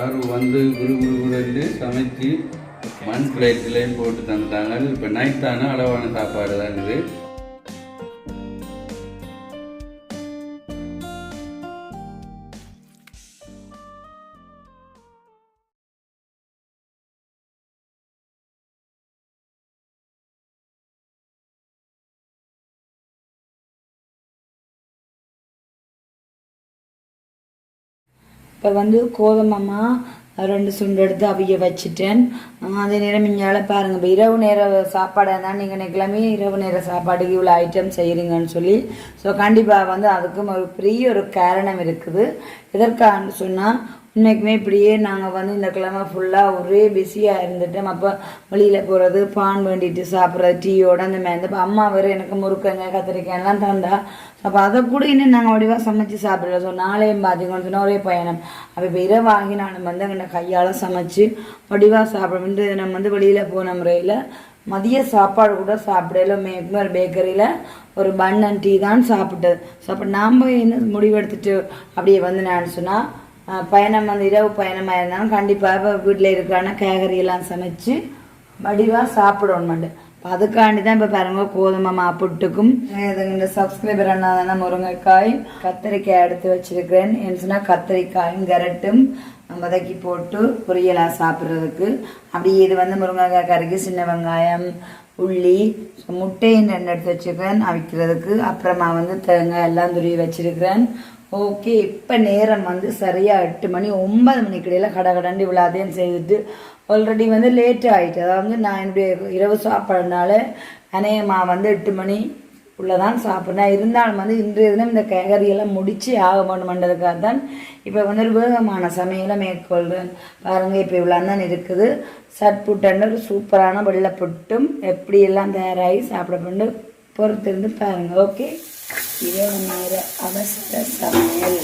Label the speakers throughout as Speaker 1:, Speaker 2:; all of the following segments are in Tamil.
Speaker 1: சார் வந்து குரு குரு குருன்னு சமைச்சு மண் பிளேட்லேயும் போட்டு தந்தாங்க இப்போ நைட் தானே அளவான சாப்பாடு தான் இது.
Speaker 2: இப்போ வந்து கோதுமம்மா ரெண்டு சுண்டு எடுத்து அவிய வச்சுட்டேன். அதே நேரம் இங்கே பாருங்கள் இப்போ இரவு நேர சாப்பாடாக இருந்தால் நீங்கள் நினைக்கலாமே இரவு நேர சாப்பாடுக்கு இவ்வளோ ஐட்டம் செய்கிறீங்கன்னு சொல்லி ஸோ கண்டிப்பாக வந்து அதுக்கும் ஒரு பெரிய ஒரு காரணம் இருக்குது. எதற்காகன்னு சொன்னால் இன்றைக்குமே இப்படியே நாங்கள் வந்து இந்த கிழமை ஃபுல்லாக ஒரே பிஸியாக இருந்துட்டு அப்போ வெளியில் போகிறது பான் வேண்டிட்டு சாப்பிட்றது டீயோட அந்த மாதிரி. இப்போ அம்மா வேறு எனக்கு முறுக்கங்க கத்திரிக்காய் எல்லாம் தந்தா. அப்போ அதை கூட இன்னும் நாங்கள் வடிவாக சமைச்சு சாப்பிடல. ஸோ நாளையும் பார்த்தீங்கன்னு சொன்னால் ஒரே பயணம். அப்போ இப்போ இரவாகி நான் வந்து அங்கே கையால் சமைச்சு வடிவாக சாப்பிட வந்து நம்ம வந்து வெளியில் போன முறையில் மதிய சாப்பாடு கூட சாப்பிடல. மேக்மர் பேக்கரியில் ஒரு பன் அண்ட் டீ தான் சாப்பிட்டது. ஸோ அப்போ நாம் என்ன முடிவெடுத்துட்டு அப்படியே வந்து நான் சொன்னால் பயணம் அந்த இரவு பயணமாக இருந்தாலும் கண்டிப்பாக வீட்டில் இருக்கான கேகரியெல்லாம் சமைச்சு வடிவாக சாப்பிடணுமாண்டு. இப்போ அதுக்காண்டி தான் இப்போ பாருங்க கோதுமை மாப்பிட்டுக்கும் இந்த சப்ஸ்கிரைபர் அண்ணா தானே முருங்கைக்காய் கத்திரிக்காய் எடுத்து வச்சிருக்கிறேன். என்னச்சுன்னா கத்திரிக்காயும் கரட்டும் வதக்கி போட்டு பொரியலாக சாப்பிட்றதுக்கு. அப்படி இது வந்து முருங்கைக்காய் கறிக்கு சின்ன வெங்காயம் உள்ளி முட்டையும் ரெண்டு எடுத்து வச்சுருக்கிறேன் அவிக்கிறதுக்கு. அப்புறமா வந்து தேங்காய் எல்லாம் துருவி வச்சிருக்கிறேன். ஓகே இப்போ நேரம் வந்து சரியாக எட்டு மணி ஒன்பது மணிக்கிடையில் இடையில கடை கடண்டு இவ்வளோ அதையும் செய்துட்டு ஆல்ரெடி வந்து லேட் ஆகிட்டு அதாவது நான் என்னுடைய இரவு சாப்பாடுனால அநேகமாக வந்து எட்டு மணி உள்ளதான் சாப்பிட்றேன். இருந்தாலும் வந்து இன்றைய தினம் இந்த காய்கறியெல்லாம் முடிச்சு ஆக வேண்டுமென்றதுக்காக தான் இப்போ வந்து ஒரு வேகமான சமையலை மேற்கொள்கிறேன் பாருங்கள் இப்போ இவ்வளோ தான் இருக்குது. சட்புட்டன்னு சூப்பரான வெள்ளை புட்டும் எப்படியெல்லாம் தயாராகி சாப்பிட பண்ணு பொறுத்திருந்து பாருங்கள் ஓகே இரவு நேர அவசர சமையல்.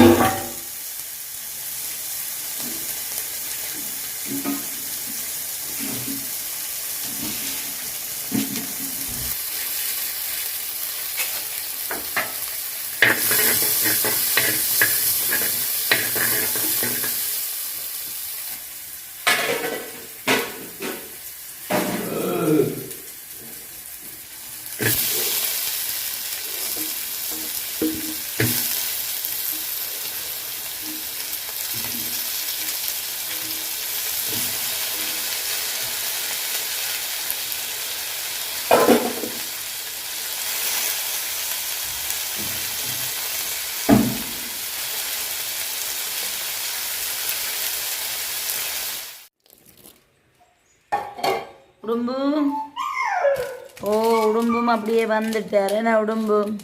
Speaker 2: ஓ உடும்பும் அப்படியே வந்துட்டாரு. என்ன உடும்பு?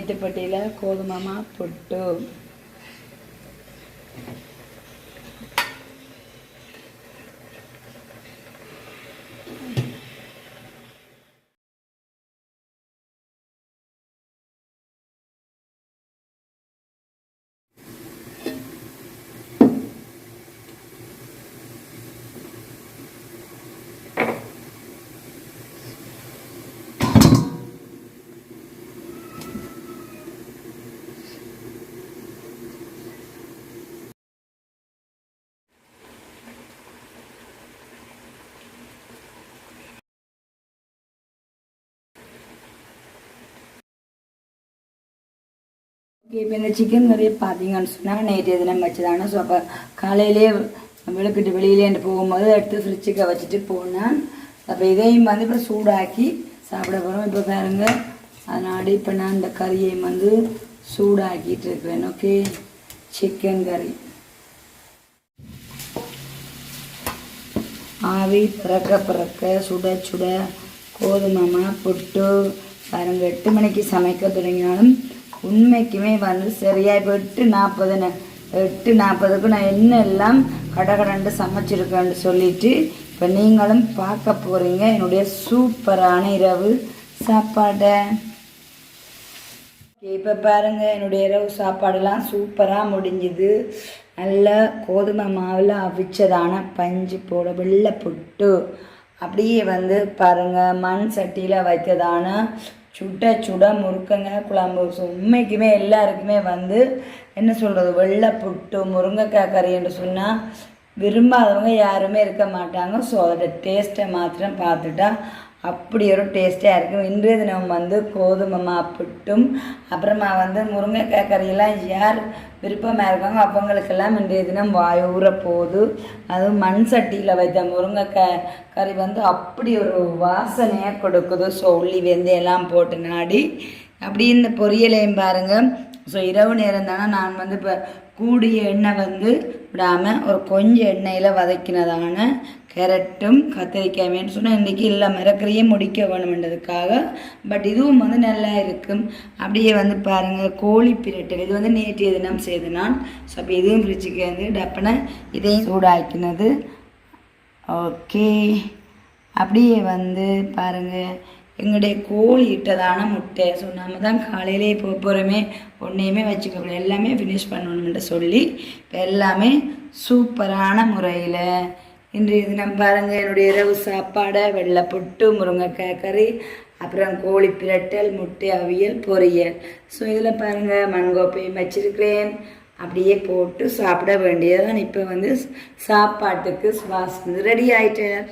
Speaker 2: மேட்டுப்பட்டியில் கோதுமாமா புட்டு இப்போ இந்த சிக்கன் கறியை பார்த்தீங்கன்னு சொன்னால் நேற்று தினம் வச்சதானே. ஸோ அப்போ காலையிலே விளக்கிட்டு வெளியிலே போகும்போது எடுத்து ஃப்ரிட்ஜுக்கு வச்சுட்டு போனேன். அப்போ இதையும் வந்து இப்போ சூடாக்கி சாப்பிட போகிறோம் இப்போ பாருங்க அதனால இப்போ நான் இந்த கறியை வந்து சூடாக்கிட்டு இருக்கிறேன். ஓகே சிக்கன் கறி ஆவி பிறக்க பிறக்க சுட சுட கோதுமாமா புட்டு பாருங்கள் எட்டு மணிக்கு சமைக்க தொடங்கினாலும் உண்மைக்குமே வந்து சரியா. இப்போ எட்டு நாற்பது எட்டு நாற்பதுக்கு நான் என்ன எல்லாம் கடகடண்டு சமைச்சிருக்கேன்னு சொல்லிட்டு இப்போ நீங்களும் பார்க்க போகிறீங்க என்னுடைய சூப்பரான இரவு சாப்பாடை. இப்போ பாருங்கள் என்னுடைய இரவு சாப்பாடெல்லாம் சூப்பராக முடிஞ்சுது. நல்ல கோதுமை மாவில் அவிச்சதான பஞ்சு போட வெள்ளை புட்டு. அப்படியே வந்து பாருங்க மண் சட்டியில் வைத்ததான சுட சுட முறுக்கங்க குழம்பு. உண்மைக்குமே எல்லாருக்குமே வந்து என்ன சொல்கிறது வெள்ளை புட்டு முருங்கைக்காய் கறி என்று சொன்னால் விரும்பாதவங்க யாருமே இருக்க மாட்டாங்க. ஸோ அதோட டேஸ்ட்டை மாத்திரம் பார்த்துட்டா அப்படி ஒரு டேஸ்ட்டாக இருக்கும் இன்றைய தினம் வந்து கோதுமை மாப்பிட்டும் அப்புறமா வந்து முருங்கைக்காய் கறியெல்லாம் யார் விருப்பமாக இருக்காங்க அவங்களுக்கெல்லாம் இன்றைய தினம் வாய் ஊற போகுது. அதுவும் மண் சட்டியில் வைத்த முருங்கைக்காய் கறி வந்து அப்படி ஒரு வாசனையாக கொடுக்குது. ஸோ உள்ளி வெந்தயெல்லாம் போட்டு நாடி அப்படி இந்த பொரியலையும் பாருங்கள் ஸோ இரவு நேரம் தானே நான் வந்து இப்போ கூடிய எண்ணெய் வந்து விடாமல் ஒரு கொஞ்சம் எண்ணெயில் வதக்கினதான கேரட்டும் கத்திரிக்காயுமேன்னு சொன்னால் இன்றைக்கி எல்லா மிரக்கரையும் முடிக்க வேணுமென்றதுக்காக. பட் இதுவும் வந்து நல்லா இருக்கும். அப்படியே வந்து பாருங்கள் கோழி பிரட்டல். இது வந்து நேற்றைய தினம் செய்து நான் ஸோ அப்போ இதுவும் ஃப்ரிட்ஜுக்கு வந்து டப்புன இதையும் சூடாக்கினது. ஓகே அப்படியே வந்து பாருங்கள் எங்களுடைய கோழி இட்டதான முட்டை. ஸோ நம்ம தான் காலையிலே போக போகிறோமே ஒன்றையுமே வச்சுக்க எல்லாமே ஃபினிஷ் பண்ணணும்னு சொல்லி இப்போ எல்லாமே சூப்பரான முறையில் இன்றைய தினம் பாருங்கள் என்னுடைய இரவு சாப்பாடை வெள்ளை புட்டு முருங்கைக்காய் கறி அப்புறம் கோழி பிரட்டல் முட்டை அவியல் பொரியல். ஸோ இதில் பாருங்கள் மண்கோப்பையும் வச்சிருக்கிறேன். அப்படியே போட்டு சாப்பிட வேண்டியதான் இப்போ வந்து சாப்பாட்டுக்கு சுவாஸ் வந்து ரெடி ஆயிட்டார்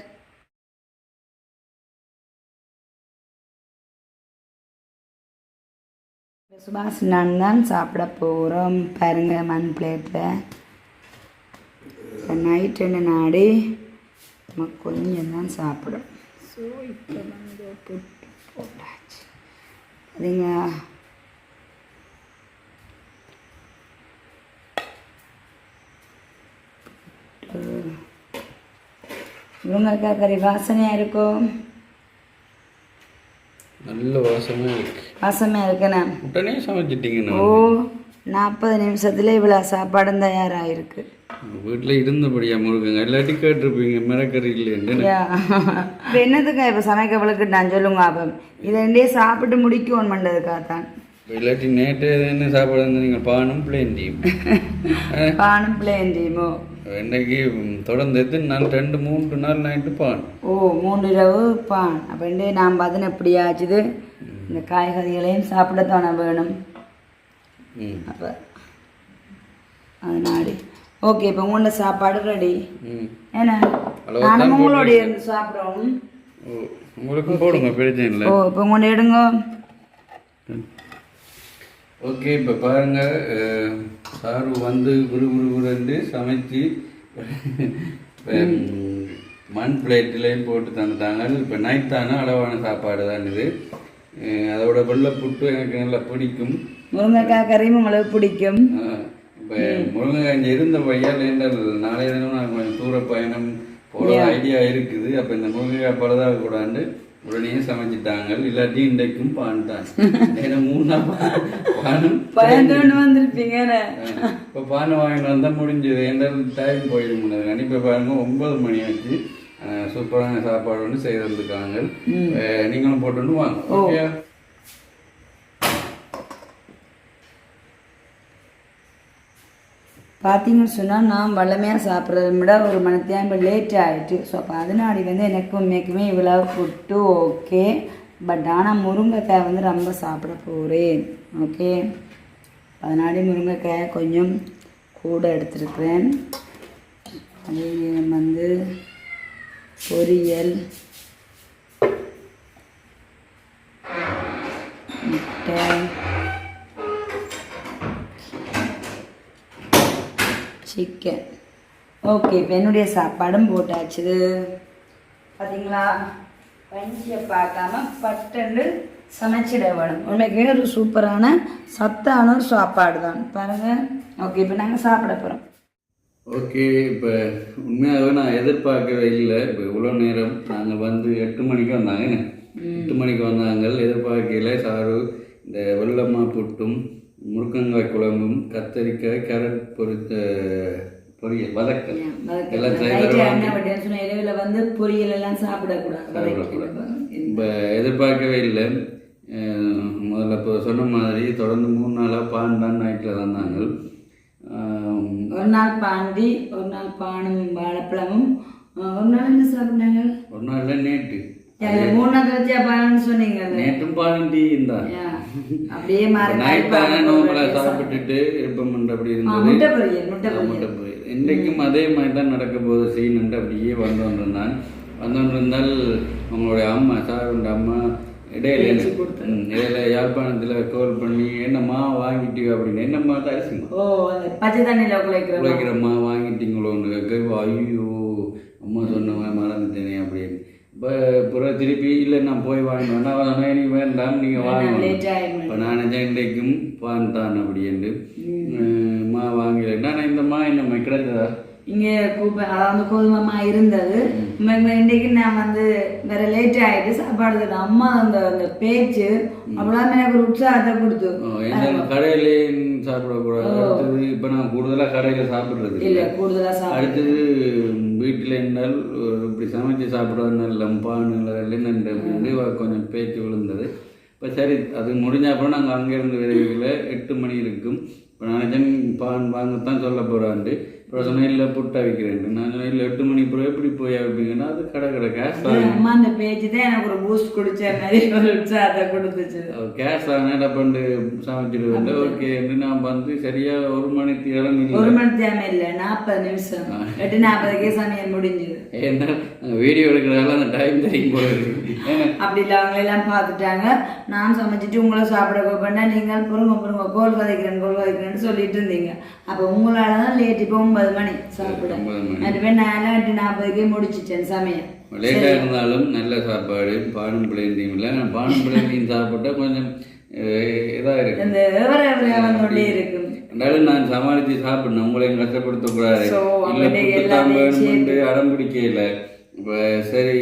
Speaker 2: சுபாஷ் நான் தான் சாப்பிட போகிறோம் பாருங்கள் மண் பிளேட்டில் நைட்டு நாடி? நம்ம கொஞ்சம் தான் சாப்பிடும். ஸோ இப்போ வந்து புட்டு போட்டாச்சு. அதுங்க முருங்கைக்காய் கறி வாசனையாக இருக்கும்?
Speaker 1: நல்ல வாசமாக இருக்கு.
Speaker 2: வாசமாக இருக்குண்ணா.
Speaker 1: உடனே சமைச்சிட்டீங்கண்ணா.
Speaker 2: ஓ நாற்பது நிமிஷத்துல இவ்வளோ சாப்பாடும் தயாராகிருக்கு
Speaker 1: வீட்டில் இருந்தபடியா முருகங்க. இல்லாட்டி கேட்டிருப்பீங்க மிரக்கறி இல்லைன்னு
Speaker 2: இப்போ என்னதுக்கா இப்போ சமைக்க வளர்க்குட்டான் சொல்லுங்க அப்போ. இதை ரெண்டே சாப்பிட்டு முடிக்கணும் பண்ணுறதுக்காக தான்
Speaker 1: இல்லாட்டி நேற்று என்ன சாப்பாடு வந்து நீங்கள் பானும் பிளேன் டீம்
Speaker 2: பானும் பிளேன் டீமோ
Speaker 1: இன்னைக்கு தொடர்ந்து எத்தனை நாள்? ரெண்டு மூன்று நாள் நைட்டு பான்.
Speaker 2: ஓ மூன்று இரவு பான். அப்போ ரெண்டே நான் பார்த்து எப்படி ஆச்சுது இந்த காய்கறிகளையும் சாப்பிடத்தானே வேணும். அப்போ அதனாடி ஓகே இப்போ உங்களோட சாப்பாடு ரெடி ஏன்னா நானும் இருந்து சாப்பிட்றோம்.
Speaker 1: உங்களுக்கும் போடுங்க பிரச்சனை இல்லை.
Speaker 2: ஓ இப்போ உங்களோட எடுங்க.
Speaker 1: ஓகே இப்போ பாருங்க சாரு வந்து குரு குரு குருன்னு சமைச்சு மண் பிளேட்லேயும் போட்டு தந்துட்டாங்க. இப்போ நைட் தானே அளவான சாப்பாடு தான் இது அதோட வெள்ளை புட்டு எனக்கு நல்லா பிடிக்கும்.
Speaker 2: முருங்கைக்காய் கறியும் உங்களுக்கு பிடிக்கும்.
Speaker 1: இப்போ முருங்கைக்காய் இருந்த பையால் என்றால் நாளைய தினம் நான் கொஞ்சம் தூர பயணம் போகிற ஐடியா இருக்குது. அப்போ இந்த முருங்கைக்காய் பழுதாக கூடாண்டு உடனே சமைச்சிட்டாங்க. இல்லாட்டி இன்றைக்கும் பான் தான். ஏன்னா மூணு பானும்
Speaker 2: பயந்தோன்னு வந்திருப்பீங்க
Speaker 1: இப்போ பானை வாங்கிட்டு வந்தால் முடிஞ்சது. எந்த டைம் போயிடும் முடியாது இப்போ பாருங்க ஒன்பது மணி ஆச்சு. சூப்பரான சாப்பாடு ஒன்று செய்து வந்துருக்காங்க அஹ் நீங்களும் போட்டு வாங்க. ஓகே
Speaker 2: பார்த்தீங்கன்னு சொன்னால் நான் வல்லமையாக சாப்பிட்றத விட ஒரு மணித்தியான் இப்போ லேட் ஆகிட்டு ஸோ அப்போ அதனாடி வந்து எனக்கு உண்மைக்குமே இவ்வளோ ஃபுட்டு ஓகே பட் ஆனால் முருங்கைக்காய் வந்து ரொம்ப சாப்பிட போகிறேன் ஓகே அதனாடி முருங்கைக்காயை கொஞ்சம் கூட எடுத்துருக்கிறேன். அதே நேரம் வந்து பொரியல் முட்டை சிக்கன். ஓகே இப்போ என்னுடைய சாப்பாடும் போட்டாச்சு. பார்த்தீங்களா பஞ்சியை பார்க்காம பட்டுன்னு சமைச்சிட வேணும். உண்மைக்கு ஒரு சூப்பரான சத்தான ஒரு சாப்பாடு தான். பாருங்கள் ஓகே இப்போ நாங்கள் சாப்பிட போகிறோம்
Speaker 1: ஓகே இப்போ உண்மையாகவே நான் எதிர்பார்க்கவே இல்லை. இப்போ இவ்வளோ நேரம் நாங்கள் வந்து எட்டு மணிக்கு வந்தாங்க? எட்டு மணிக்கு வந்தாங்க எதிர்பார்க்கல. சாரு இந்த வெள்ளம்மா புட்டும் முருக்கங்காய் குழம்பும் கத்தரிக்காய் கேரட் பொரித்த பொரியல் வதக்கல். எல்லாம்
Speaker 2: வந்து பொரியல் எல்லாம் சாப்பிடக்கூடாது.
Speaker 1: இப்போ எதிர்பார்க்கவே இல்லை. முதல்ல இப்போ சொன்ன மாதிரி தொடர்ந்து மூணு நாளாக பான் தான் நைட்டில் வந்தாங்க அஹ்
Speaker 2: ஒரு நாள் பாண்டி ஒரு நாள் பானும் வாழைப்பழமும். ஒரு நாள் என்ன சாப்பிட்டாங்க?
Speaker 1: ஒரு நாள் நேற்று
Speaker 2: மூணு நாள் சொன்னீங்க
Speaker 1: நேற்றும் பாலும் டீ இருந்தா
Speaker 2: அப்படியே மாறி
Speaker 1: நோம்பல. சாப்பிட்டுட்டு இருப்போம் அப்படி
Speaker 2: ஆ,
Speaker 1: இருந்தது.
Speaker 2: முட்டை பொரியல் முட்டை
Speaker 1: இன்றைக்கும் அதே மாதிரி தான் நடக்க போகுது சீனுன்ட்டு அப்படியே வந்து கொண்டிருந்தான் வந்து கொண்டிருந்தால் உங்களுடைய அம்மா சாருண்ட அம்மா இடையில இடையில யாழ்ப்பாணத்தில் கால் பண்ணி என்னம்மா வாங்கிட்டீங்க அப்படின்னு. என்னம்மா தரிசிமா
Speaker 2: ஓ பச்சை தண்ணியில் குழைக்கிற
Speaker 1: உழைக்கிறம்மா வாங்கிட்டீங்களோன்னு கேட்க ஐயோ அம்மா சொன்னவன் மறந்துட்டேனே அப்படின்னு. பிறகு திருப்பி இல்லை நான் போய் வாங்கினேன் நான் சொன்னேன் நீ வேண்டாம் நீங்கள்
Speaker 2: ஆயிடும்
Speaker 1: இப்போ நான் இன்றைக்கும் பான் தான் அப்படின்ட்டு அஹ் மா வாங்கலைன்னா நான் இந்த மா என்னம்மா கிடைச்சதா
Speaker 2: இங்கே கூப்ப அதாவது கோதுமமா இருந்தது. இன்னைக்கு நான் வந்து வேற லேட் ஆயிட்டு சாப்பாடு. அம்மா அந்த அந்த பேச்சு அவ்வளோ எனக்கு ஒரு உற்சாகத்தை கொடுத்து
Speaker 1: கடையிலே சாப்பிடக்கூடாது? இப்போ நான் கூடுதலாக கடையில் சாப்பிட்றது
Speaker 2: இல்ல கூடுதலா சாப்பிடு
Speaker 1: அடுத்தது வீட்டில் ஒரு இப்படி சமைச்சு நண்டு அப்படின்னு இவ கொஞ்சம் பேச்சு விழுந்தது. இப்போ சரி அது முடிஞ்ச அப்புறம் நாங்கள் அங்கேருந்து விரைவில் எட்டு மணி இருக்கும். இப்போ நான் நினைச்சேன் பான் வாங்கத்தான் சொல்ல போகிறான்ட்டு அப்புறம் சொன்னேன் இல்லை புட்டை வைக்கிறேன் நான் சொன்னேன் எட்டு மணி அப்புறம் எப்படி போய் வைப்பீங்கன்னா அது கடை கடை கேஸ்
Speaker 2: அம்மா அந்த பேச்சு தான் எனக்கு ஒரு பூஸ்ட் குடிச்ச மாதிரி ஒரு உற்சாகத்தை கொடுத்துச்சு.
Speaker 1: கேஸ் ஆனா பண்ணு சமைச்சிடுவேன் ஓகே நான் வந்து சரியா ஒரு மணிக்கு இறங்கி
Speaker 2: ஒரு மணி தேவை இல்லை நாற்பது நிமிஷம். எட்டு நாற்பதுக்கே சமையல் முடிஞ்சுது.
Speaker 1: ஏன்னா வீடியோ எடுக்கிறதால அந்த டைம் தெரியும் போல
Speaker 2: அப்படி இல்லை அவங்க எல்லாம் பார்த்துட்டாங்க. நான் சமைச்சிட்டு உங்களை சாப்பிட கூப்பிட்டா நீங்கள் பொறுங்க பொறுங்க கோல் வதைக்கிறேன் கோல் வதைக்கிறேன்னு சொல்லிட்டு இருந்தீங்க. அப்போ உங்களால தான் லேட் இப்போ ஒன்பது மணி சாப்பிட
Speaker 1: ஒன்பது மணி.
Speaker 2: அது போய் நான் எட்டு நாற்பதுக்கே முடிச்சிட்டேன் சமையல்
Speaker 1: லேட்டாக இருந்தாலும் நல்ல சாப்பாடு பானும் பிள்ளைந்தையும் இல்லை பானும் பிள்ளைந்தையும் சாப்பிட்டா கொஞ்சம் இதாக இருக்கு
Speaker 2: இந்த வந்துட்டே இருக்கும்
Speaker 1: இருந்தாலும் நான் சமாளித்து சாப்பிடணும் உங்களையும் கஷ்டப்படுத்தக்கூடாது இல்லை புட்டு அடம் பிடிக்கல இப்போ சரி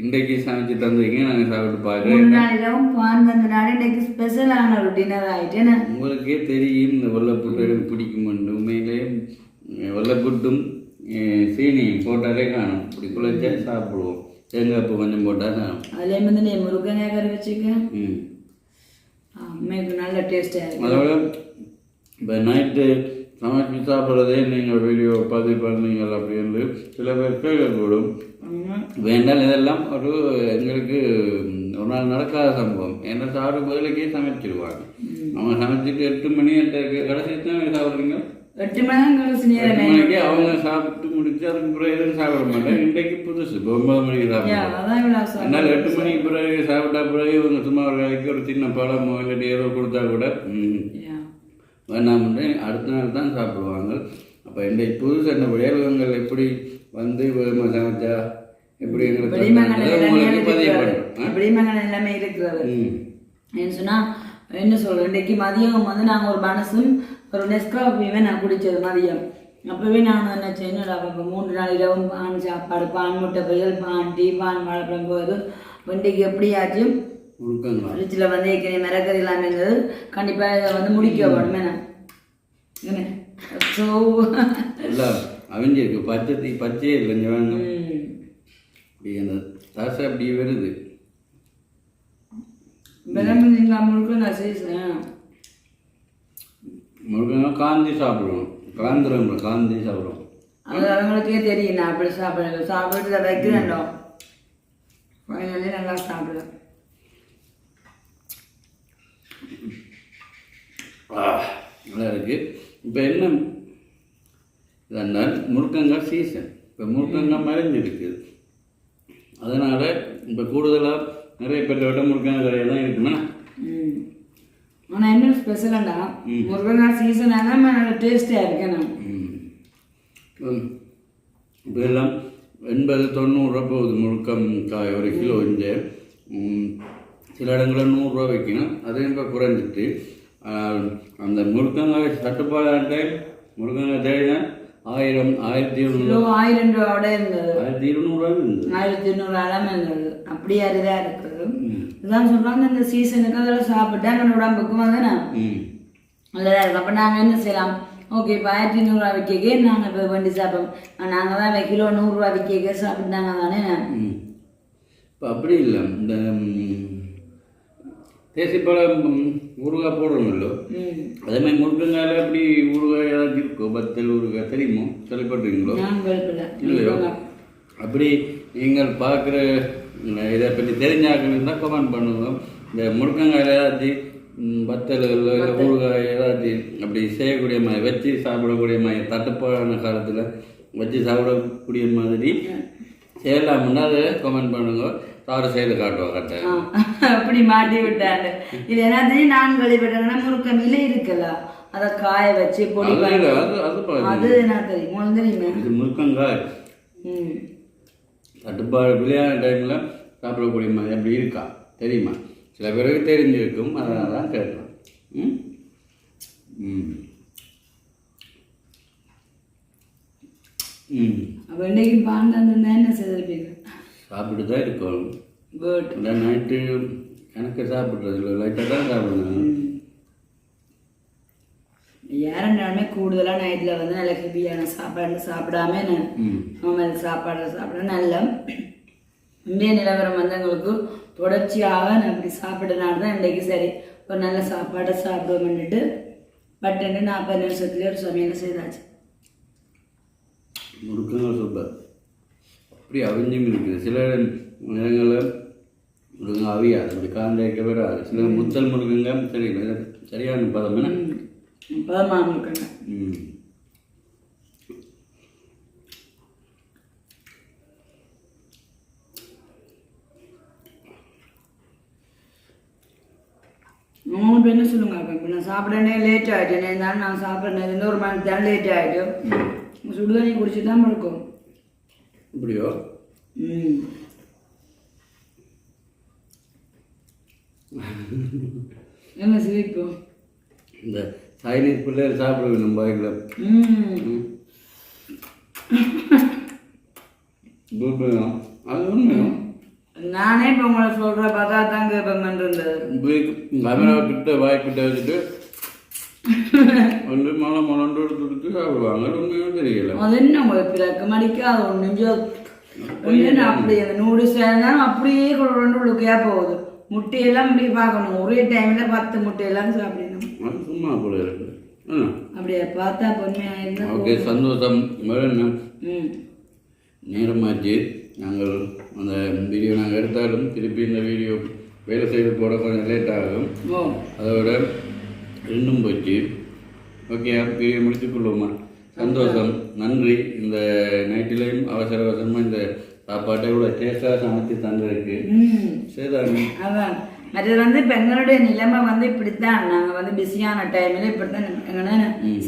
Speaker 1: இன்றைக்கு சமைச்சு தந்தீங்க நாங்கள் சாப்பிட்டு
Speaker 2: இரவும் பான் நாள் இன்னைக்கு ஸ்பெஷலான ஒரு டின்னர் ஆயிட்டேன்னு
Speaker 1: உங்களுக்கே தெரியும் இந்த வெள்ளைப்புட்டு எனக்கு பிடிக்குமெண்டு உண்மையிலே அஹ், சீனியும் போட்டாலே காணும். இப்படி குழைச்சா சாப்பிடுவோம். தேங்காய் பூ கொஞ்சம் போட்டால் காணும்.
Speaker 2: அதுலேயே வந்து நீ முருங்கங்காய் கறி வச்சுக்க.
Speaker 1: ம்.
Speaker 2: மேற்கு நல்ல டேஸ்டாக இருக்கும்
Speaker 1: அதோட இப்போ நைட்டு சமைச்சு சாப்பிட்றதே நீங்கள் வீடியோ பதிவு பண்ணீங்கள் அப்படின்னு சில பேர் கேட்கக்கூடும். வேண்டாம் இதெல்லாம் ஒரு எங்களுக்கு ஒரு நாள் நடக்காத சம்பவம். ஏன்னா சாப்பிட பதிலுக்கே சமைச்சிடுவாங்க அவங்க சமைச்சிட்டு எட்டு மணி எட்டு கடைசி எத்தனை சாப்பிட்றீங்க?
Speaker 2: எட்டு மணி நேரம் கழிச்சு
Speaker 1: எட்டு
Speaker 2: நேரம்
Speaker 1: மணிக்கு அவங்க சாப்பிட்டு முடிச்சு அதுக்கு பிறகு சாப்பிட மாட்டேன் இன்றைக்கு புதுசு ஒன்பது மணிக்கு
Speaker 2: யா,
Speaker 1: சாப்பிடுவோம்
Speaker 2: அதான் இவ்வளோ சாப்பிடு.
Speaker 1: அதனால் எட்டு மணிக்கு பிறகு சாப்பிட்டா பிறகு இவங்க சும்மா ஒரு வேலைக்கு ஒரு சின்ன பழமோ இல்லாட்டி ஏதோ கொடுத்தா கூட. வேண்டாம்னு அடுத்த நாள் தான் சாப்பிடுவாங்க அப்போ இன்றைக்கு புதுசு அந்த விளையாடுவங்கள் எப்படி வந்து சமைச்சா எப்படி எங்களுக்கு பதிவு. பண்ணுறோம்
Speaker 2: எல்லாமே இருக்கிறது என்ன சொல்றேன் இன்னைக்கு மதியம் வந்து நாங்கள் ஒரு மனசும் ஒரு நெஸ்காஃபியுமே நான் குடிச்சது மதியம். அப்பவே நான் நினைச்சேன் என்னடா இப்போ மூன்று நாள் இரவும் பான் சாப்பாடு பான் முட்டை பொரியல் பான் டீ பான் வாழைப்பழம் போகுது. இன்றைக்கு எப்படியாச்சும் ஃப்ரிட்ஜில் வந்து ஏற்கனவே மிளகறி இல்லாமல் இருந்தது. கண்டிப்பாக இதை வந்து முடிக்க வேணும் என்ன? என்ன? ஸோ
Speaker 1: அவிஞ்சிருக்கு. பச்சை பச்சையே அந்த தசை அப்படி வருது
Speaker 2: நீங்கள் முழுக்க நான் செய்கிறேன்
Speaker 1: முழுக்கங்க காந்தி சாப்பிடுவோம். காந்திரம் காந்தி சாப்பிடுவோம்.
Speaker 2: அது அவங்களுக்கே தெரியும். நான் அப்படி சாப்பிடுறேன் சாப்பிட்டு வைக்கிறேன்டோ ஃபைனலி நல்லா சாப்பிடுவேன்
Speaker 1: ஆ, நல்லா இருக்கு. இப்போ என்ன? இதென்னால் முருக்கங்காய் சீசன் இப்போ முருக்கங்காய் மறைஞ்சிருக்கு. அதனால் இப்போ கூடுதலாக நிறைய பேர் விட முருக்கங்காய் கடையில் தான் இருக்குன்னா
Speaker 2: ஆனால் என்ன ஸ்பெஷலாண்டா முருகங்காய் சீசன் நல்ல டேஸ்டியாக இருக்கேன்
Speaker 1: இப்போ எல்லாம் எண்பது தொண்ணூறுரூவா போகுது முழுக்கம் காய் ஒரு கிலோ இங்கே சில இடங்களில் நூறுரூவா வைக்கணும் அது இப்போ குறைஞ்சிட்டு. அந்த முழுக்கங்காய் தட்டுப்பாடாட்ட முழுக்கங்காய் தேடினா ஆயிரம் ஆயிரத்தி இருநூறு.
Speaker 2: ஆயிரம் ரூபாவோட இருந்தது.
Speaker 1: ஆயிரத்தி இருநூறுவா இருந்தது.
Speaker 2: ஆயிரத்தி எண்ணூறு அளவு இருந்தது. அப்படியே அரிதாக இருக்குது இதான் சொல்கிறாங்க இந்த சீசனுக்கு அதெல்லாம் சாப்பிட்டா நம்ம உடம்புக்கும்
Speaker 1: ம்.
Speaker 2: நல்லதாக இருக்கும் அப்போ நாங்கள் என்ன செய்யலாம்? ஓகே இப்போ ஆயிரத்தி நூறுரூவா விற்கக்கே நாங்கள் இப்போ வண்டி சாப்பிட்டோம். நாங்கள் தான் கிலோ நூறுரூவா விற்கக்கே சாப்பிட்டாங்க தானே?
Speaker 1: இப்போ அப்படி இல்லை. இந்த தேசிப்பழம் ஊறுகாய் போடுறோமல்லோ
Speaker 2: ம்.
Speaker 1: அதே மாதிரி முருங்கங்காயில் அப்படி ஊறுகாய் ஏதாச்சும் இருக்கோ பத்தல் ஊறுகாய் தெரியுமோ?
Speaker 2: வெளுப்பில்லை
Speaker 1: இல்லையோ? அப்படி நீங்கள் பார்க்குற இதை பற்றி தெரிஞ்சாக்கள் இருந்தால் கமெண்ட் பண்ணுங்க. இந்த முருங்கங்காயில் ஏதாச்சும் ம், வத்தல்கள் இல்லை ஊறுகாய் ஏதாச்சும் அப்படி செய்யக்கூடிய மாதிரி வச்சு சாப்பிடக்கூடிய மாதிரி தட்டுப்பாடான காலத்தில் வச்சு சாப்பிடக்கூடிய மாதிரி செய்யலாம்னா அதை கமெண்ட் பண்ணுங்க. சாறு செய்து காட்டுவோம் கரெக்டாக
Speaker 2: அப்படி மாட்டி விட்டாங்க இது என்னத்தையும் நான் வெளிப்பட்டேன்னா முறுக்கம் இலை இருக்குல்ல அதை காய வச்சு பொடி
Speaker 1: அது இல்லை, அது
Speaker 2: தெரியும்? தெரியுமே?
Speaker 1: இது முருங்கங்காய்.
Speaker 2: ம்.
Speaker 1: தட்டுப்பாடு விளையாட டைமில் சாப்பிடக்கூடிய மாதிரி அப்படி இருக்கா? தெரியுமா? சில பேருக்கு தெரிஞ்சிருக்கும் அதனால தான் கேட்கலாம் ம்? ம். ம்.
Speaker 2: அப்போ இன்னைக்கு பாண்டாந்து என்ன செய்திருப்பீங்க
Speaker 1: சாப்பிட்டு தான் இருக்கணும் இந்த நைட்டு எனக்கு சாப்பிட்றது இல்லை லைட்டாக தான் சாப்பிடணும்
Speaker 2: யாருனாலுமே கூடுதலாக நைட்டில் வந்து நல்ல ஹெவியான சாப்பாடு சாப்பிடாம நார்மல் சாப்பாடு சாப்பிட நல்ல இந்திய நிலவரம் வந்து எங்களுக்கு தொடர்ச்சியாக நான் இப்படி சாப்பிட்டனால தான் இன்றைக்கு சரி ஒரு நல்ல சாப்பாடை சாப்பிடுவோம்னுட்டு பட்டு நாற்பது நிமிஷத்துலேயே ஒரு சமையல் செய்தாச்சு.
Speaker 1: முருக்கங்க சூப்பர் அப்படி அவிஞ்சும் இருக்குது. சில நேரங்களில் முருங்கை அவியாது. அப்படி காந்த வைக்க சில முத்தல் முருங்கங்க தெரியல சரியான பதம். என்ன?
Speaker 2: பதமாக இருக்குங்க
Speaker 1: ம்.
Speaker 2: மூணு பேர் என்ன சொல்லுங்க அப்போ இப்போ நான் சாப்பிடனே லேட் ஆகிட்டேனே இருந்தாலும் நான் சாப்பிட்றேன் ஒரு மணிக்கு தான் லேட் ஆகிடும் சுடுதண்ணி குடிச்சு தான் படுக்கும்.
Speaker 1: இப்படியோ
Speaker 2: ம். என்ன சிரிப்பு?
Speaker 1: இந்த சைனீஸ் பிள்ளைகள் சாப்பிடுவோம் நம்ம பாய்க்கில் அது உண்மையும்
Speaker 2: நானே இப்போ உங்களை சொல்கிற பார்த்தா தான் கேட்பேன்
Speaker 1: கேமரா கிட்ட வாய்க்கிட்ட வச்சுட்டு வந்து மழை மலண்டு எடுத்துட்டு சாப்பிடுவாங்க. உண்மையும் தெரியல.
Speaker 2: அது என்ன உங்களுக்கு பிறக்கு மடிக்காது ஒன்று ஒன்று அப்படி அந்த நூடுல்ஸ் இருந்தாலும் அப்படியே கூட ரெண்டு உள்ளுக்கையா போகுது. முட்டையெல்லாம் அப்படி பார்க்கணும். ஒரே டைமில் பத்து முட்டையெல்லாம் சாப்பிடணும்
Speaker 1: அது சும்மா போல இருக்கு.
Speaker 2: அப்படியே பார்த்தா பொறுமையாக இருந்தால்
Speaker 1: ஓகே சந்தோஷம். வேணும்
Speaker 2: ம்.
Speaker 1: நேரமாச்சு. நாங்கள் அந்த வீடியோ நாங்கள் எடுத்தாலும் திருப்பி இந்த வீடியோ வேலை செய்து போட கொஞ்சம் லேட் ஆகும். அதோட ரெண்டும் போச்சு. ஓகே வீடியோ முடித்துக்கொள்வோமா சந்தோஷம். நன்றி. இந்த நைட்டிலையும் அவசர அவசரமாக இந்த சாப்பாட்டை இவ்வளோ டேஸ்டாக சமைச்சு தந்திருக்கு.
Speaker 2: ம்.
Speaker 1: சரிதாங்க
Speaker 2: அதான். மற்றது வந்து இப்போ எங்களுடைய நிலைமை வந்து இப்படித்தான். நாங்கள் வந்து பிஸியான டைமில் இப்படித்தான் எங்கன்னா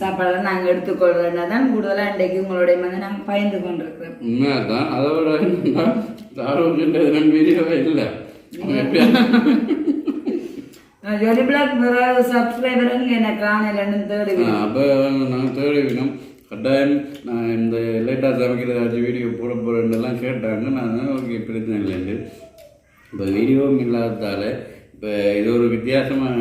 Speaker 2: சாப்பாடெல்லாம் நாங்கள் எடுத்துக்கொள்றதுனா தான் கூடுதலாக இன்றைக்கு உங்களுடைய வந்து நாங்கள் பயந்து கொண்டிருக்கிறோம்.
Speaker 1: உண்மையாக தான் அதோட ஆரோக்கியன்றது நம்ம வீடியோவே இல்லை.
Speaker 2: ஜொலி பிளாக் சப்ஸ்கிரைபருங்க என்ன காணலன்னு தேடி
Speaker 1: அப்போ நாங்கள் கட்டாயம் நான் இந்த லேட்டாக சமைக்கிறதாச்சும் வீடியோ போட போகிறேன்னெல்லாம் கேட்டாங்க. நான் ஓகே பிரச்சனை இல்லைண்டு இப்போ வீடியோவும் இல்லாததால் இப்போ இது ஒரு வித்தியாசமான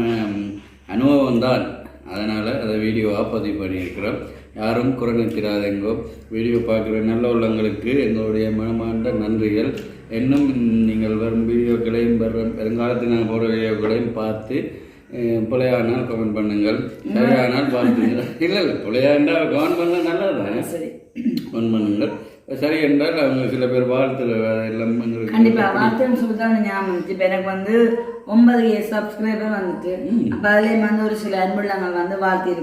Speaker 1: அனுபவம் தான் அதனால் அதை வீடியோவாக பதிவு பண்ணியிருக்கிறோம். யாரும் குறை நிற்கிறாதெங்கோ வீடியோ பார்க்குற நல்ல உள்ளவங்களுக்கு எங்களுடைய மனமார்ந்த நன்றிகள். இன்னும் நீங்கள் வரும் வீடியோக்களையும் வரும் வருங்காலத்தில் நான் போகிற வீடியோக்களையும் பார்த்து பிழையானால் கமெண்ட் பண்ணுங்கள். சரியானால் பார்த்துங்கள். இல்லை இல்லை பிழையாண்டா கமெண்ட் பண்ண நல்லது
Speaker 2: சரி.
Speaker 1: ஃபோன் பண்ணுங்கள். சரி என்றால் அவங்க சில பேர் வாழ்த்துல எல்லாம் எங்களுக்கு
Speaker 2: கண்டிப்பா வார்த்தைன்னு சொல்லிதான் ஞாபகம் வந்துச்சு. இப்ப எனக்கு வந்து ஒன்பது ஏ சப்ஸ்கிரைபர் வந்துட்டு அப்ப அதுலயும் வந்து ஒரு சில அன்புள்ளங்கள் வந்து வாழ்த்தி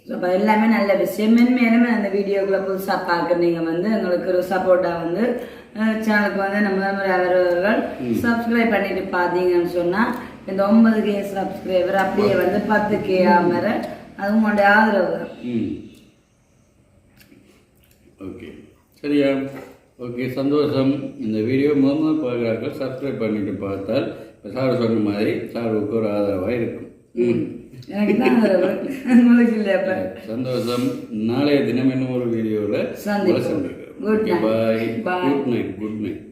Speaker 2: So, அப்ப எல்லாமே நல்ல விஷயம். மென்மேலுமே அந்த வீடியோக்குள்ள புதுசா பார்க்குறீங்க வந்து எங்களுக்கு ஒரு சப்போர்ட்டா வந்து சேனலுக்கு வந்து நம்ம அவரவர்கள் சப்ஸ்கிரைப் பண்ணிட்டு பார்த்தீங்கன்னு சொன்னா இந்த ஒன்பது கே சப்ஸ்கிரைபர் அப்படியே வந்து பத்து கே ஆமர அது உங்களுடைய ஆதரவு தான்.
Speaker 1: ஓகே சரியா? ஓகே சந்தோஷம். இந்த வீடியோ முதல் பார்க்குறாக்கள் சப்ஸ்கிரைப் பண்ணிட்டு பார்த்தால் சார் சொன்ன மாதிரி சாருக்கு ஒரு ஆதரவாக இருக்கும். சந்தோஷம். நாளைய தினம் இன்னும் ஒரு வீடியோவில்
Speaker 2: Bye.
Speaker 1: Good night good night